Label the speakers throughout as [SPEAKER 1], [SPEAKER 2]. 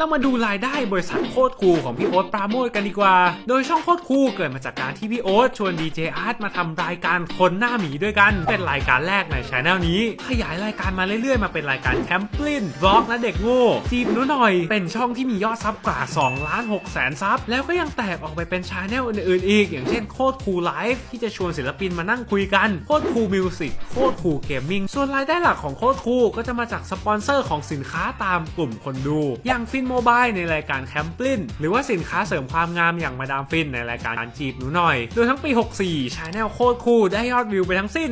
[SPEAKER 1] เรามาดูรายได้บริษัทโคตรคูลของพี่โอ๊ตปราโมทกันดีกว่า โดยช่องโคตรคูลเกิดมาจากการที่พี่โอ๊ตชวนดีเจอาร์ตมาทำรายการคนหน้าหมีด้วยกัน เป็นรายการแรกในช anel นี้ ขยายรายการมาเรื่อยๆ มาเป็นรายการแคมปลินบล็อกและเด็กโง่จีบนูหน่อย เป็นช่องที่มียอดซับกว่า2ล้าน6แสนซับ แล้วก็ยังแตกออกไปเป็นช anel อื่นๆอีก อย่างเช่นโคตรคูลไลฟ์ที่จะชวนศิลปินมานั่งคุยกันโคตรคูลมิวสิกโคตรคูลเกมมิ่งส่วนรายได้หลักของโคตรคูลก็จะมาจากสปอนเซอร์ของสินค้าตามกลุ่มคนดูอย่างฟินโมบายในรายการแคมปลินหรือว่าสินค้าเสริมความงามอย่างมาดามฟินในรายการการจีบหนูหน่อยโดยทั้งปี 64ชาแนลโคตรคูลได้ยอดวิวไปทั้งสิ้น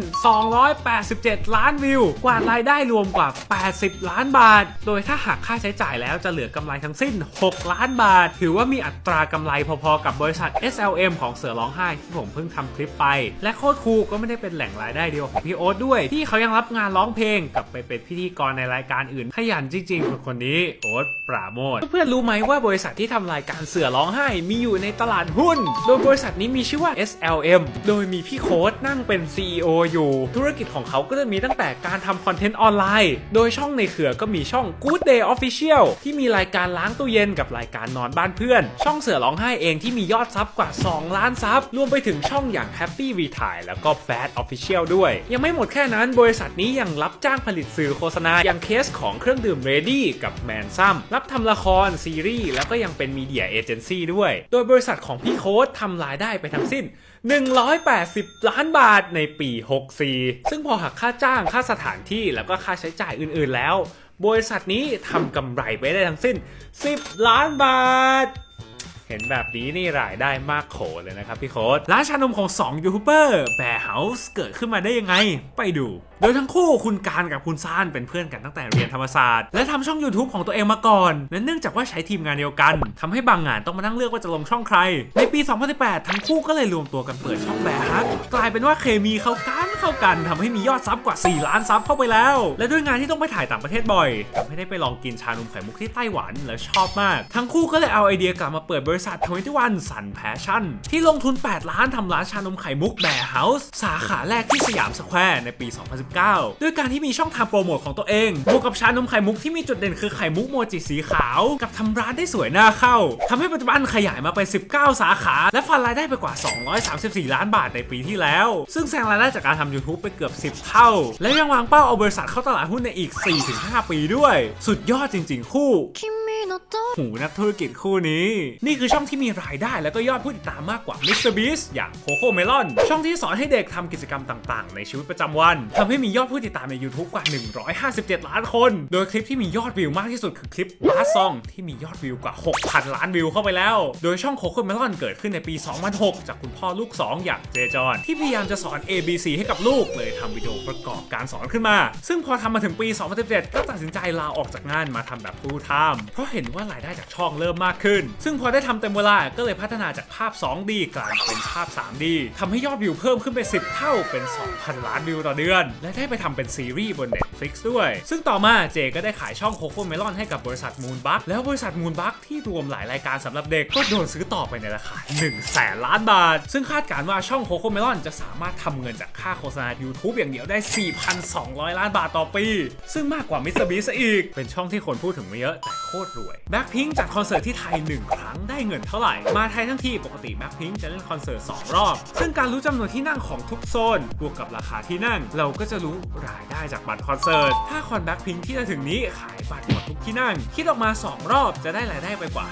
[SPEAKER 1] 287 ล้านวิว กว่ารายได้รวมกว่า 80 ล้านบาท โดยถ้าหักค่าใช้จ่ายแล้วจะเหลือกำไรทั้งสิ้น 6 ล้านบาท ถือว่ามีอัตรากำไรพอๆกับบริษัท SLM ของเสือร้องไห้ที่ผมเพิ่งทำคลิปไป และโคตรคูก็ไม่ได้เป็นแหล่งรายได้เดียวของพี่โอ๊ตด้วย ที่เขายังรับงานร้องเพลงกลับไปเป็นพิธีกรในรายการอื่น ขยันจริงๆคนคนนี้โอ๊ตปราโมทเพื่อนรู้ไหมว่าบริษัทที่ทำรายการเสือร้องไห้มีอยู่ในตลาดหุ้น โดยบริษัทนี้มีชื่อว่า SLM โดยมีพี่โค้ดนั่งเป็น CEO อยู่ ธุรกิจของเขาก็จะมีตั้งแต่การทำคอนเทนต์ออนไลน์ โดยช่องในเครือก็มีช่อง Good Day Official ที่มีรายการล้างตู้เย็นกับรายการนอนบ้านเพื่อน ช่องเสือร้องไห้เองที่มียอดซับกว่า 2 ล้านซับรวมไปถึงช่องอย่าง Happy v t i แล้วก็ Bad Official ด้วย ยังไม่หมดแค่นั้นบริษัทนี้ยังรับจ้างผลิตสื่อโฆษณาอย่างเคสของเครื่องดื่ม Ready กับแมนซัมรับทำละคร ซีรีส์แล้วก็ยังเป็นมีเดียเอเจนซี่ด้วย โดยบริษัทของพี่โค้ดทำรายได้ไปทั้งสิ้น 180 ล้านบาทในปี 64 ซึ่งพอหักค่าจ้างค่าสถานที่แล้วก็ค่าใช้จ่ายอื่นๆแล้ว บริษัทนี้ทำกำไรไปได้ทั้งสิ้น 10 ล้านบาท เห็นแบบนี้นี่รายได้มากโขเลยนะครับพี่โค้ดร้านชานมของ2ยูทูบเบอร์แบร์เฮาส์เกิดขึ้นมาได้ยังไง ไปดู โดยทั้งคู่คุณการกับคุณซานเป็นเพื่อนกันตั้งแต่เรียนธรรมศาสตร์ และทำช่อง YouTube ของตัวเองมาก่อนและเนื่องจากว่าใช้ทีมงานเดียวกันทำให้บางงานต้องมานั่งเลือกว่าจะลงช่องใคร ในปี 2018 ทั้งคู่ก็เลยรวมตัวกันเปิดช่องแบร์ฮักกลายเป็นว่าเคมีเข้ากันเข้ากันทำให้มียอดซับกว่า 4 ล้านซับเข้าไปแล้ว และด้วยงานที่ต้องไปถ่ายต่างประเทศบ่อยทำให้ได้ไปลองกินชานมไข่มุกที่ไต้หวันและชอบมาก ทั้งคู่ก็เลยเอาไอเดียกลับมาเปิดบริริษัททวิตวันสันแพชชั่น ที่ลงทุน 8 ล้านทำร้านชานมไข่มุกแบร์เฮาส์สาขาแรกที่สยามสแควร์ในปี 2019 ด้วยการที่มีช่องทางโปรโมทของตัวเองบวกกับชานมไข่มุกที่มีจุดเด่นคือไข่มุกโมจิสีขาว กับทำร้านได้สวยน่าเข้าทำให้ปัจจุบันขยายมาไป19 สาขา และฟันรายได้ไปกว่า 234 ล้านบาทในปีที่แล้ว ซึ่งแซงรายได้จากการทำ YouTube ไปเกือบ 10 เท่า และยังวางเป้าเอาบริษัทเข้าตลาดหุ้นในอีก 4-5 ปีด้วย สุดยอดจริง ๆ คู่ หูนักธุรกิจคู่นี้ นี่คือช่องที่มีรายได้แล้วก็ยอดผู้ติดตามมากกว่า Mr. Beast อย่าง Coco Melon ช่องที่สอนให้เด็กทำกิจกรรมต่างๆ ในชีวิตประจำวันทำให้มียอดผู้ติดตามใน YouTube กว่า 157 ล้านคน โดยคลิปที่มียอดวิวมากที่สุดคือคลิป Last Song ที่มียอดวิวกว่า 6,000 ล้านวิวเข้าไปแล้ว โดยช่อง Coco Melon เกิดขึ้นในปี 2006 จากคุณพ่อลูก 2 อย่างเจจอนที่พยายามจะสอน ABC ให้กับลูกเลยทำวิดีโอประกอบการสอนขึ้นมา ซึ่งพอทำมาถึงปี 2017 ก็ตัดสินใจลาออกจากงานมาทำแบบ full time เพราะเห็นว่ารายได้จากช่องเริ่มมากขึ้น ซึ่งพอได้ทำเต็มเวลาก็เลยพัฒนาจากภาพ 2D กลายเป็นภาพ 3D ทำให้ยอดวิวเพิ่มขึ้นไป 10 เท่าเป็น 2,000 ล้านวิวต่อเดือน และได้ไปทำเป็นซีรีส์บน Netflix ด้วย ซึ่งต่อมาเจก็ได้ขายช่อง Coco Melon ให้กับบริษัท Moonbug แล้วบริษัท Moonbug ที่รวมหลายรายการสำหรับเด็กก็โดนซื้อต่อไปในราคา1แสนล้านบาท ซึ่งคาดการณ์ว่าช่อง Coco Melon จะสามารถทำเงินจากค่าโฆษณา YouTube อย่างเดียวได้ 4,200 ล้านบาทต่อปี ซึ่งมากกว่า Mr. Beast ซะอีก เป็นช่องที่คนพูดถึงไม่เยอะแต่โคตรรวย Blackpink จัดคอนเสิร์ตที่ไทย 1 ครั้งได้เงินเท่าไหร่ มาไทยทั้งทีปกติ Blackpink จะเล่นคอนเสิร์ต2รอบ ซึ่งการรู้จำนวนที่นั่งของทุกโซนบวกกับราคาที่นั่ง เราก็จะรู้รายได้จากบัตรคอนเสิร์ตถ้าคอน Blackpink ที่จะถึงนี้ขายบัตรหมดทุกที่นั่ง คิดออกมา 2 รอบจะได้รายได้ไปกว่า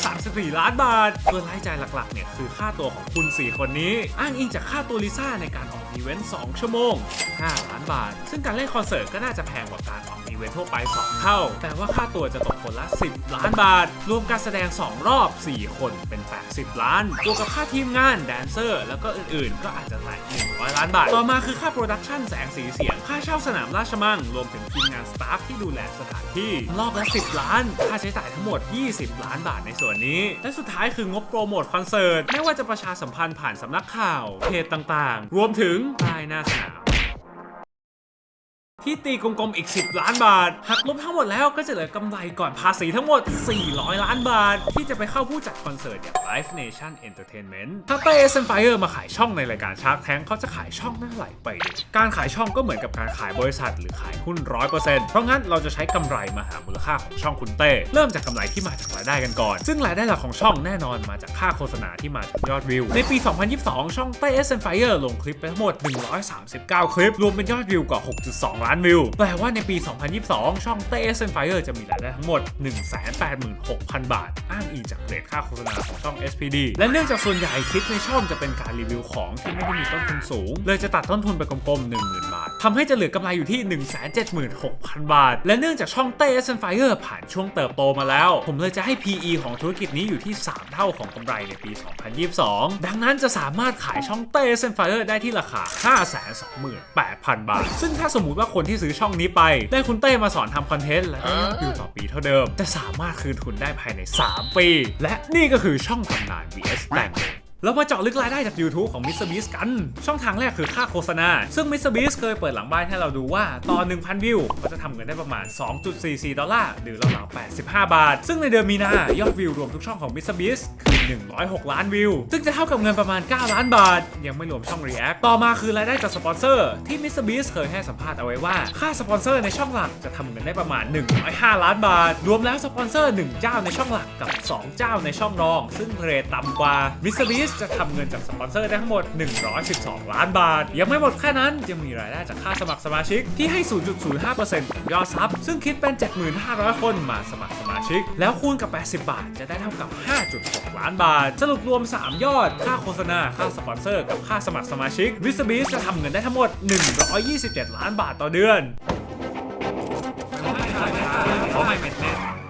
[SPEAKER 1] 534 ล้านบาทส่วรายจ่ายหลักๆเนี่ยคือค่าตัวของคุณ4คนนี้ อ้างอิงจากค่าตัวลิซ่าในการออกอีเวนต์2ชั่วโมง5ล้านบาท ซึ่งการเล่นคอนเสิร์ตก็น่าจะแพงกว่าการออก เวนทั่วไป 2 เท่า แต่ว่าค่าตัวจะตกคนละ 10 ล้านบาท รวมการแสดง 2 รอบ 4 คนเป็น 80 ล้านบวกกับค่าทีมงานแดนเซอร์ แล้วก็อื่นๆ ก็อาจจะแตะ100 ล้านบาท ต่อมาคือค่าโปรดักชันแสงสีเสียง ค่าเช่าสนามราชมังรวมถึงทีมงานสตาฟที่ดูแลสถานที่รอบละ 10 ล้าน ค่าใช้จ่ายทั้งหมด 20 ล้านบาทในส่วนนี้ และสุดท้ายคืองบโปรโมทคอนเสิร์ตไม่ว่าจะประชาสัมพันธ์ผ่านสำนักข่าวเพจต่างๆ รวมถึงป้ายหน้าสนาม ที่ตีกลมๆอีก 10 ล้านบาท หักลบทั้งหมดแล้วก็จะเหลือกำไรก่อนภาษีทั้งหมด 400 ล้านบาท ที่จะไปเข้าผู้จัดคอนเสิร์ตอย่าง Live Nation Entertainment ถ้าเต้เซนไฟเออร์มาขายช่องในรายการชาร์กแทงเขาจะขายช่องหน้าไหลไป การขายช่องก็เหมือนกับการขายบริษัท หรือขายหุ้น 100%เพราะงั้นเราจะใช้กำไรมาหามูลค่าของช่องคุณเต้ เริ่มจากกำไรที่มาจากรายได้กันก่อน ซึ่งรายได้หลักของช่องแน่นอนมาจากค่าโฆษณาที่มาจากยอดวิว ในปี 2022 ช่องเต้เซนไฟเออร์ลงคลิปไปทั้งหมด 139 คลิป รวมเป็นยอดวิวกว่า 6.2ล้านวิว แปลว่าในปี 2022 ช่องเต้เซนไฟเออร์จะมีรายได้ทั้งหมด 186,000 บาท อ้างอิงจากเรทค่าโฆษณาของช่อง SPD และเนื่องจากส่วนใหญ่คลิปในช่องจะเป็นการรีวิวของที่ไม่ได้มีต้นทุนสูง เลยจะตัดต้นทุนไปกลมๆ 10,000 บาททำให้จะเหลือกำไรอยู่ที่ 176,000 บาท และเนื่องจากช่องเต้เซนไฟเออร์ผ่านช่วงเติบโตมาแล้ว ผมเลยจะให้ PE ของธุรกิจนี้อยู่ที่ 3 เท่าของกำไรในปี 2022 ดังนั้นจะสามารถขายช่องเต้เซนไฟเออร์ได้ที่ราคา 528,000 บาท ซึ่งถ้าสมมติว่าคนที่ซื้อช่องนี้ไป ได้คุณเต้มาสอนทำคอนเทนต์และได้ยอดวิวต่อปีเท่าเดิม จะสามารถคืนทุนได้ภายใน 3 ปี และนี่ก็คือช่องตำนาน vs แต่งเลยแล้วมาเจาะลึกรายได้จาก YouTube ของ MrBeast กัน ช่องทางแรกคือค่าโฆษณา ซึ่ง MrBeast เคยเปิดหลังบ้านให้เราดูว่าต่อ1,000 วิวเขาจะทำเงินได้ประมาณ 2.44 ดอลลาร์ หรือราวๆ85 บาท ซึ่งในเดือนมีนายอดวิวรวมทุกช่องของ MrBeast คือ 106 ล้านวิว ซึ่งจะเท่ากับเงินประมาณ 9 ล้านบาท ยังไม่รวมช่อง React ต่อมาคือรายได้จากสปอนเซอร์ที่ MrBeast เคยให้สัมภาษณ์เอาไว้ว่า ค่าสปอนเซอร์ในช่องหลักจะทำเงินได้ประมาณ 105 ล้านบาท รวมแล้วสปอนเซอร์ 1 เจ้าในช่องหลักกับ 2 เจ้าในช่องรอง ซึ่งเรทต่ำกว่า MrBeast จะทำเงินจากสปอนเซอร์ได้ทั้งหมด 112 ล้านบาท ยังไม่หมดแค่นั้นยังมีรายได้จากค่าสมัครสมาชิกที่ให้ 0.05%ของยอดซับซึ่งคิดเป็น 7,500 คนมาสมัครส ชิก แล้วคูณกับ 80 บาท จะได้เท่ากับ 5.6 ล้านบาท สรุปรวม 3 ยอด ค่าโฆษณา ค่าสปอนเซอร์ กับค่าสมัครสมาชิกวิสบีจะทำเงินได้ทั้งหมด 127 ล้านบาทต่อเดือนไป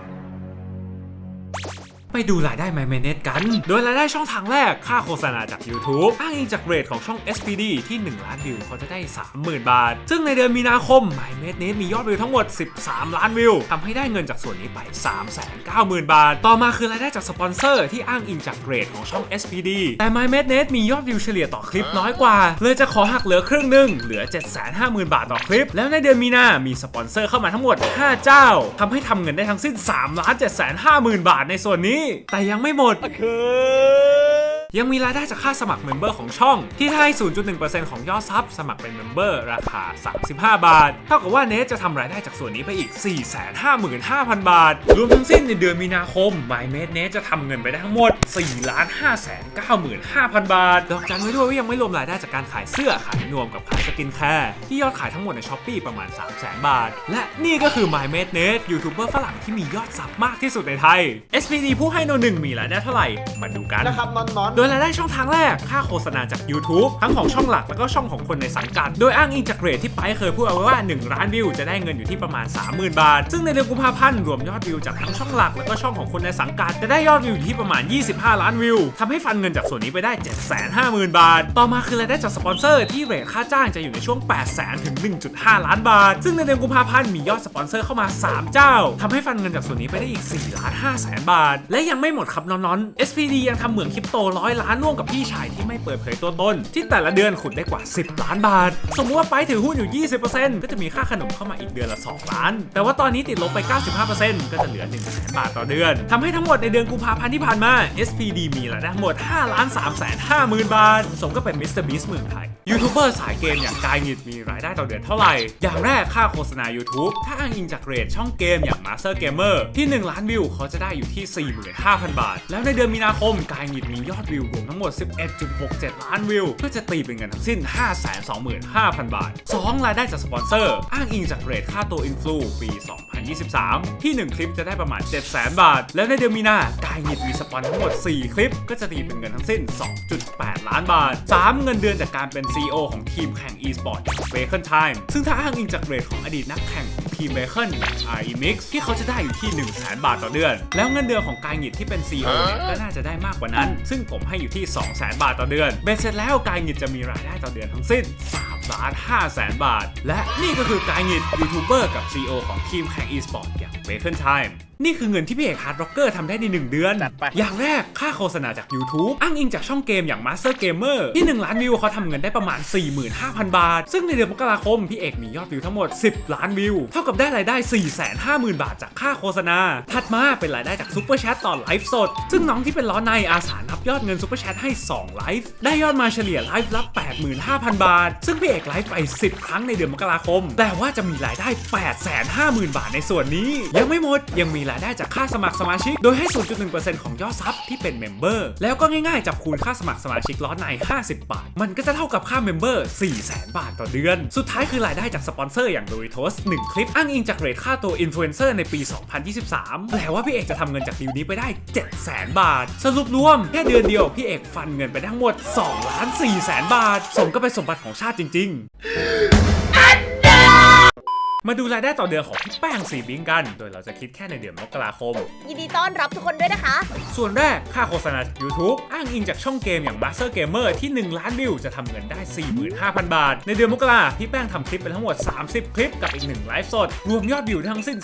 [SPEAKER 1] ดูรายได้ My m a n e t กัน โดยรายได้ช่องทางแรกค่าโฆษณาจาก YouTube อ้างอิงจากเรทของช่อง SPD ที่ 1 ล้านวิวเขาจะได้ 30,000 บาท ซึ่งในเดือนมีนาคม My m a n e t มียอดวิวทั้งหมด 13 ล้านวิวทำให้ได้เงินจากส่วนนี้ไป 390,000 บาท ต่อมาคือรายได้จากสปอนเซอร์ที่อ้างอิงจากเรทของช่อง SPD แต่ My m a n e t มียอดวิวเฉลี่ยต่อคลิปน้อยกว่า เลยจะขอหักเหลือครึ่งหนึ่งเหลือ 750,000 บาทต่อคลิป แล้วในเดือนมีนามีสปอนเซอร์เข้ามาทั้งหมด 5 เจ้าทำให้ทำเงินได้ทั้งสิ้น 3 750,000 บาทในส่วนนี้แต่ยังไม่หมดคือ ยังมีรายได้จากค่าสมัครเมมเบอร์ของช่อง ที่ให้ 0.1%ของยอดซับสมัครเป็นเมมเบอร์ราคา 35 บาท เท่ากับว่าเนทจะทำรายได้จากส่วนนี้ไปอีก 455,000 บาท รวมทั้งสิ้นในเดือนมีนาคม m y m a d e เนทจะทำเงินไปได้ทั้งหมด 4,595,000 บาท ดอกจันไว้ด้วยว่ายังไม่รวมรายได้จากการขายเสื้อขายนวมกับขายสกินแคร์ที่ยอดขายทั้งหมดในช้อปปีประมาณ 300,000บาท และนี่ก็คือ My m a d e เนทยูทูบเบอร์ฝรั่งที่มียอดซับมากที่สุดในไทย SPD ผู้ให้โนหนึ่งมีรายได้เท่าไหร่ มาดูกัน
[SPEAKER 2] นะครับนอนนอน
[SPEAKER 1] ดยรายได้ช่องทางแรกค่าโฆษณาจาก YouTube ทั้งของช่องหลักแล้วก็ช่องของคนในสังกัด โดยอ้างอิงจากเรทที่ไปเคยพูดเอาไว้ว่า 1 ล้านวิวจะได้เงินอยู่ที่ประมาณ 30,000 บาท ซึ่งในเดือนกุมภาพันธ์รวมยอดวิวจากทั้งช่องหลักแล้วก็ช่องของคนในสังกัดจะได้ยอดวิวอยู่ที่ประมาณ 25 ล้านวิวทำให้ฟันเงินจากส่วนนี้ไปได้ 750,000 บาท ต่อมาคือรายได้จากสปอนเซอร์ที่เรทค่าจ้างจะอยู่ในช่วง 800,000ถึง1.5 ล้านบาท ซึ่งในเดือนกุมภาพันธ์มียอดสปอนเซอร์เข้ามา 3 เจ้าทำให้ฟันเงินจากส่วนนี้ไปได้อีก4ล้าน5แสนบาท และยังไม่หมดครับน้อนๆ SPD ยังทำเหมืองคริปโตร้อยล้านร่วมกับพี่ชายที่ไม่เปิดเผยตัวตน ที่แต่ละเดือนขุดได้กว่า 10 ล้านบาท สมมุติว่าไปถือหุ้นอยู่ 20%ก็จะมีค่าขนมเข้ามาอีกเดือนละ 2 ล้าน แต่ว่าตอนนี้ติดลบไป 95%ก็จะเหลือ1แสนบาทต่อเดือนทำให้ทั้งหมดในเดือนกุมภาพันธ์ที่ผ่านมา SPD มีรายได้ทั้งหมด5ล้าน3แสน5หมื่นบาท สมก็เป็นมิสเตอร์บีสเมืองไทยยูทูบเบอร์สายเกมอย่างกายหงิดมีรายได้ต่อเดือนเท่าไหร่ อย่างแรกค่าโฆษณา YouTube ถ้าอ้างอิงจากเรทช่องเกมอย่าง Master Gamer ที่ 1 ล้านวิวเขาจะได้อยู่ที่ 45,000 บาท แล้วในเดือนมีนาคมกายหงิดมียอดวิวรวมทั้งหมด 11.67 ล้านวิว ก็จะตีเป็นเงินทั้งสิ้น 525,000 บาท 2 รายได้จากสปอนเซอร์ อ้างอิงจากเรทค่าตัวอินฟลูปี 2023 ที่ 1 คลิปจะได้ประมาณ 700,000 บาท แล้วในเดือนมีนากายหงิดมีสปอนทั้งหมด 4 คลิป ก็จะตีเป็นเงินทั้งสิ้น 2.8 ล้านบาท 3 เงินเดือนจากการเป็น CEO ของทีมแข่ง e-sport อย่าง b a c o n Time ซึ่งถ้าอ้างอิงจากเรทของอดีตนักแข่งของทีม b a c o n อย่าง RE Mix ที่เขาจะได้อยู่ที่ 1 0 0 0 0 0 บาทต่อเดือน แล้วเงินเดือนของกายหงิดที่เป็น CEO เนี่ยก็น่าจะได้มากกว่านั้น ซึ่งผมใให้อยู่ที่ 2 0 0 0 0 0 บาทต่อเดือนเบ็ดเสร็จแล้วกายหงิดจะมีรายได้ต่อเดือนทั้งสิ้น3ล้าน5แสนบาท และนี่ก็คือกายหงิดยูทูบเบอร์กับ CEO ของทีมแข่ง e-sport อย่าง b a c o n Time นี่คือเงินที่พี่เอกฮาร์ดร็อกเกอร์ทำได้ใน 1 เดือน
[SPEAKER 2] จัดไป
[SPEAKER 1] อย่างแรกค่าโฆษณาจาก YouTube อ้างอิงจากช่องเกมอย่าง Master Gamer ที่ 1 ล้านวิวเขาทำเงินได้ประมาณ 45,000 บาท ซึ่งในเดือนมกราคมพี่เอกมียอดวิวทั้งหมด 10 ล้านวิว เท่ากับได้รายได้ 450,000 บาทจากค่าโฆษณา ถัดมาเป็นรายได้จากซุปเปอร์แชทต่อไลฟ์สด ซึ่งน้องที่เป็นล้อในอาสานับยอดเงินซุปเปอร์แชทให้2ไลฟ์ได้ยอดมาเฉลี่ยไลฟ์ละ85,000 บาท ซึ่งพี่เอกไลฟ์ไป 10 ครั้งในเดือนมกราคม แต่ว่าจะมีรายได้ 850,000 บาทในส่วนนี้ ยังไม่หมดยังมีรายได้จากค่าสมัครสมาชิก โดยให้ 0.1%ของยอดซับที่เป็นเมมเบอร์ แล้วก็ง่ายๆ จับคูณค่าสมัครสมาชิกล้อใน 50 บาท มันก็จะเท่ากับค่าเมมเบอร์400,000 บาทต่อเดือน สุดท้ายคือรายได้จากสปอนเซอร์อย่าง Doritos 1คลิปอ้างอิงจากเรทค่าตัวอินฟลูเอนเซอร์ในปี 2023 แปลว่าพี่เอกจะทำเงินจากดีลนี้ไปได้ 700,000 บาท สรุปรวมแค่เดือนเดียวพี่เอกฟันเงินไปทั้งหมด2ล้าน4แสนบาท สมก็เป็นสมบัติของชาติจริง ๆ มาดูรายได้ต่อเดือนของพี่แป้งสีบิงกัน โดยเราจะคิดแค่ในเดือนมกราคม
[SPEAKER 3] ยินดีต้อนรับทุกคนด้วยนะคะ
[SPEAKER 1] ส่วนแรกค่าโฆษณาจาก YouTube อ้างอิงจากช่องเกมอย่าง Master Gamer ที่ 1 ล้านวิวจะทำเงินได้ 45,000 บาท ในเดือนมกราพี่แป้งทำคลิปไปทั้งหมด 30 คลิปกับอีก 1 ไลฟ์สด รวมยอดวิวทั้งสิ้น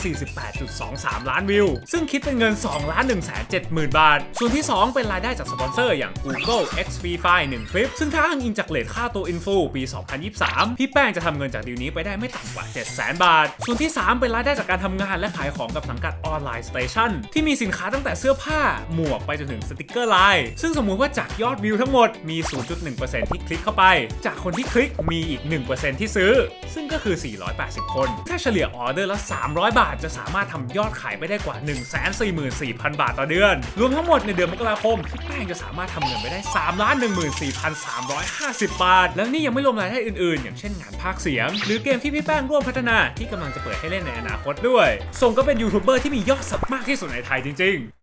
[SPEAKER 1] 48.23 ล้านวิว ซึ่งคิดเป็นเงิน 2 ล้าน1 7 0 0 0 0บาท ส่วนที่ 2 เป็นรายได้จากสปอนเซอร์อย่าง Google X Free Fire 1คลิป ซึ่งถ้าอ้างอิงจากเลทค่าตัวอินฟูปี 2023 พี่แป้งจะทำเงินจากดีลนี้ไปได้ไม่ต่ำกว่า 700,000 บาทส่วนที่ 3 เป็นรายได้จากการทำงานและขายของกับสังกัดออนไลน์สเตชันที่มีสินค้าตั้งแต่เสื้อผ้า หมวกไปจนถึงสติกเกอร์ไลน์ซึ่งสมมุติว่าจากยอดวิวทั้งหมดมี 0.1%ที่คลิกเข้าไป จากคนที่คลิกมีอีก 1%ที่ซื้อ ซึ่งก็คือ 480 คน ถ้าเฉลี่ยออเดอร์ละ 300 บาท จะสามารถทำยอดขายไปได้กว่า 144,000 บาทต่อเดือน รวมทั้งหมดในเดือนมกราคมพี่แป้งจะสามารถทำเงินไปได้3ล้าน14,350 บาท แล้วนี่ยังไม่รวมรายได้อื่นๆ อย่างเช่นงานภาคเสียง หรือเกมที่พี่แป้งร่วมพัฒนาที่กำลังจะเปิดให้เล่นในอนาคตด้วยทรงก็เป็นยูทูบเบอร์ที่มียอดสับมากที่สุดในไทยจริง ๆ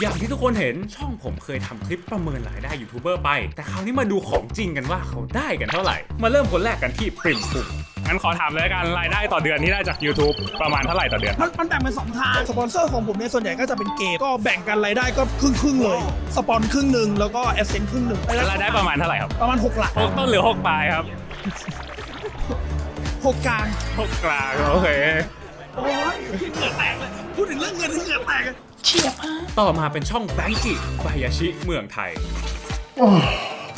[SPEAKER 1] อย่างที่ทุกคนเห็นช่องผมเคยทำคลิปประเมินรายได้ยูทูบเบอร์ไป แต่คราวนี้มาดูของจริงกันว่าเขาได้กันเท่าไหร่ มาเริ่มคนแรกกันที่ปริมฟุก
[SPEAKER 2] งั้นขอถามเลยละกันรายได้ต่อเดือนที่ได้จาก YouTube ประมาณเท่าไหร่ต่อเดือน
[SPEAKER 4] มันมันแบ่งเป็นสองทาง สปอนเซอร์ของผมเนี่ยส่วนใหญ่ก็จะเป็นเกม ก็แบ่งกันรายได้ก็ครึ่งครึ่งๆเลย สปอนครึ่งหนึ่งแล้วก็แอสเซนครึ่งหนึ่ง
[SPEAKER 2] รายได้ประมาณเท่าไหร่ครับ
[SPEAKER 4] ประมาณ6หลัก
[SPEAKER 2] หกต้นหรือหกปลายครับ
[SPEAKER 4] หกกลาง
[SPEAKER 2] หกกลางโอเค
[SPEAKER 4] โอ้ยเหงื่อแตกเลยพูดถึงเรื่องเงินที่เหงื่อแตกเลยเฉียบอะ
[SPEAKER 1] ต่อมาเป็นช่องแบงกิบายาชิเมืองไทย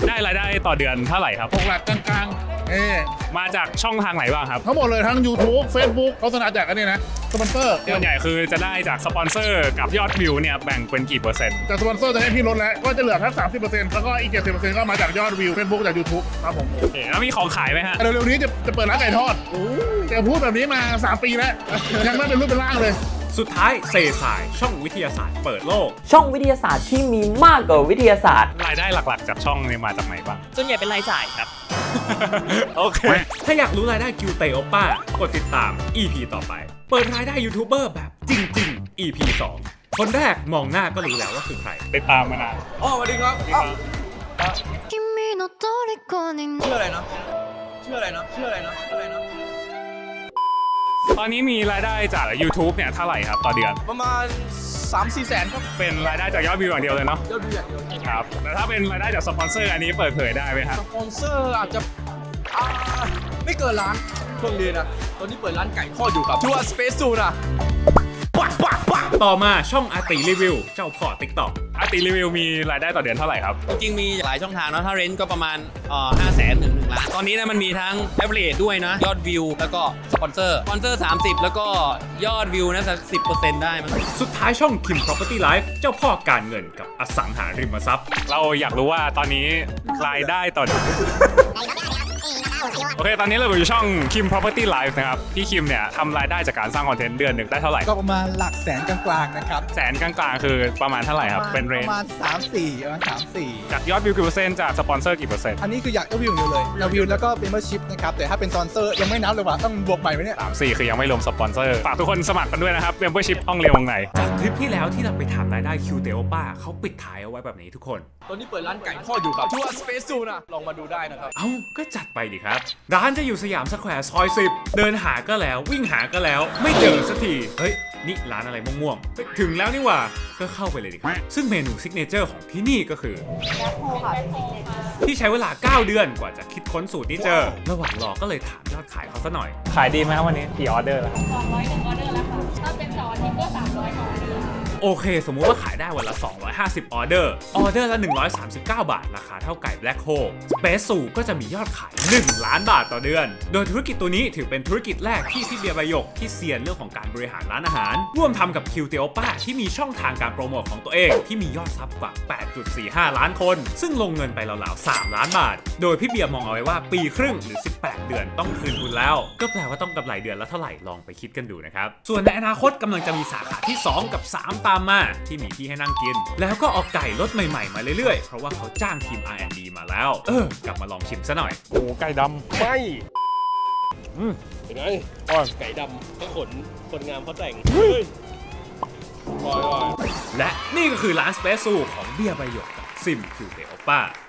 [SPEAKER 2] ได้รายได้ต่อเดือนเท่าไหร่ครับ
[SPEAKER 5] หกหลักกลางๆ เอ๊ะ
[SPEAKER 2] มาจากช่องทางไหนบ้างครับ
[SPEAKER 5] ทั้งหมดเลยทั้ง YouTube Facebook โฆษณาจากอันนี้นะสปอนเซอร์
[SPEAKER 2] ส่วนใหญ่คือจะได้จากสปอนเซอร์กับยอดวิวเนี่ยแบ่งเป็นกี่เปอร์เซ็นต์
[SPEAKER 5] จากสปอนเซอร์จะให้พี่ลดแล้วก็จะเหลือทั้ง30%แล้วก็อีก70%ก็มาจากยอดวิว Facebook จาก YouTube ครับผม
[SPEAKER 2] โอเคแล้วมีของขายไหมฮะ
[SPEAKER 5] เร็วๆนี้จะจะเปิดร้านไก่ทอดแต่พูดแบบนี้มา3ปีแล้วยังไม่เป็นรูปเป็นร่างเลย
[SPEAKER 1] สุดท้ายเซสายช่องวิทยาศาสตร์เปิดโลก
[SPEAKER 6] ช่องวิทยาศาสตร์ที่มีมากกว่าวิทยาศาสตร์
[SPEAKER 2] รายได้หลักๆ จากช่องเนี่ยมาจากไหนบ้าง
[SPEAKER 7] ส่วนใหญ่เป็นรายจ่ายครับ
[SPEAKER 2] โอเค
[SPEAKER 1] ถ้าอยากรู้รายได้คิวเตโอป้ากดติดตาม EP ต่อไป เปิดรายได้ยูทูบเบอร์แบบจริง ๆ EP 2 คนแรกมองหน้าก็รู้แล้วว่าคือใคร
[SPEAKER 2] ติดตามมานาน
[SPEAKER 4] อ๋อสวัสดีครับ
[SPEAKER 8] 君の虜にな
[SPEAKER 4] ชื่ออะไรนะชื่ออะไรนะชื่ออะไรนะชื่ออะไรนะ
[SPEAKER 2] ตอนนี้มีรายได้จาก YouTube เนี่ยเท่าไหร่ครับต่อเดือน
[SPEAKER 4] ประมาณ 3 4แสนครับ
[SPEAKER 2] เป็นรายได้จากยอดวิวอย่างเดียวเลยเนาะ
[SPEAKER 4] ยอดวิวอย่างเดียว
[SPEAKER 2] ครับแต่ถ้าเป็นรายได้จากสปอนเซอร์อันนี้เปิดเผยได้ไหมครับ
[SPEAKER 4] สปอนเซอร์อาจจะอ่าไม่เกินล้านช่วงนี้นะตอนนี้เปิดร้านไก่ทอดอยู่ครับชื่อว่า Space Zoo นะ
[SPEAKER 1] ต่อมาช่องอาติรีวิวเจ้าพ่อติ๊กต็อก
[SPEAKER 2] อาติรีวิวมีรายได้ต่อเดือนเท่าไหร่ครับ
[SPEAKER 7] จริงๆมีหลายช่องทางเนาะถ้าเรนก็ประมาณห้าแสนถึงหนึ่ง ล้าน ตอนนี้เนะมันมีทั้งแอ f เ i ล t ด้วยนะ ยอดวิว แล้วก็สปอนเซอร์ สปอนเซอร์ 30 แล้วก็ยอดวิวนะสักสิบเปอร์เซ็นต์ได้มั้ง
[SPEAKER 1] สุดท้ายช่อง Kim Property Life เจ้าพ่อการเงินกับอสังหาริมทรัพย์
[SPEAKER 2] เราอยากรู้ว่าตอนนี้รายได้ต่อเดือน โอเค ตอนนี้เราอยู่ช่อง Kim Property Life นะครับ พี่คิมเนี่ยทำรายได้จากการสร้างคอนเทนต์เดือนหนึ่งได้เท่าไหร่
[SPEAKER 9] ก็ประมาณหลักแสนกลางๆนะครับ
[SPEAKER 2] แสนกลางๆ คือประมาณเท่าไหร่ครับ เป็นเร
[SPEAKER 9] ป
[SPEAKER 2] น
[SPEAKER 9] ระมาณ3 4ประมาณ3 4
[SPEAKER 2] จากยอดวิวกี่เปอร์เซ็นต์จากสปอนเซอร์กี่เปอร์เซ็นต์
[SPEAKER 9] อันนี้คืออยากยอดวิวอย่างเดียวเลยยอดวิวแล้วก็เป็นเมอร์ชิพนะครับ แต่ถ้าเป็นซอนเซอร์ยังไม่นับเลยว่ะต้องบวกใหม่ไหมเนี่ย
[SPEAKER 2] สามสี่คือยังไม่รวมสปอนเซอร์ ฝากทุกคนสมัครกันด้วยนะครับ Membership ห้องเรียนวงใน
[SPEAKER 1] จากคลิปที่แล้วที่เราไปถามรายได้คิวเตโอป้าเขาปิดท้ายเอาไว้แบบนี้ทุกคน
[SPEAKER 4] ตอนนี้เปิดร้านไก่ทอดอยู่ครับชื่อว่า Space Zoo นะลองมาดูได้นะครับ
[SPEAKER 1] เอ้าก็จัดไปดิครับร้านจะอยู่สยามสแควร์ซอย 10 เดินหาก็แล้ววิ่งหาก็แล้ว ไม่เจอสักที เฮ้ย นี่ร้านอะไรม่วงๆเฮ้ยถึงแล้วนี่หว่าก็เข้าไปเลยดีกว่าซึ่งเมนูซิกเนเจอร์ของที่นี่ก็คือที่ใช้เวลา 9 เดือนกว่าจะคิดค้นสูตรนี้เจอ ระหว่างรอก็เลยถามยอดขายเขาซะหน่อย
[SPEAKER 2] ขายดีไหมครับวันนี้กี่ออเดอร์แล้ว
[SPEAKER 1] โอเค สมมุติว่าขายได้วันละ 250 ออเดอร์ ออเดอร์ละ 139 บาท ราคาเท่าไก่แบล็คโฮสเปซสูก็จะมียอดขาย 1 ล้านบาทต่อเดือน โดยธุรกิจตัวนี้ถือเป็นธุรกิจแรกที่พี่เบียร์ใบหยกที่เซียนเรื่องของการบริหารร้านอาหาร ร่วมทำกับคิวเตโอป้าที่มีช่องทางการโปรโมทของตัวเอง ที่มียอดซับกว่า 8.45 ล้านคน ซึ่งลงเงินไปราวๆ 3 ล้านบาท โดยพี่เบียร์มองเอาไว้ว่าปีครึ่งหรือ 18 เดือนต้องคืนทุนแล้ว ก็แปลว่าต้องกำไรเดือนละเท่าไหร่ลองไปคิดกันดูนะครับส่วนในอนาคตกำลังจะมีสาขาที่ 2 กับ3ตามมาที่มีที่ให้นั่งกิน แล้วก็เออกไก่รสใหม่ๆ มาเรื่อยๆ เพราะว่าเขาจ้างทีม R&D มาแล้ว เออกลับมาลองชิมซะหน่อย
[SPEAKER 2] โอ้ไก่ดำ
[SPEAKER 10] ไม่
[SPEAKER 2] อืม
[SPEAKER 10] เป็นไง
[SPEAKER 2] อ่อน
[SPEAKER 10] ไก่ดำก็ขนคนงามเขาแต่งเฮ้ยลอยลอย
[SPEAKER 1] และนี่ก็คือร้านสเปซซูของเบียร์ใบหยกกับซิมคิวเตโอป้า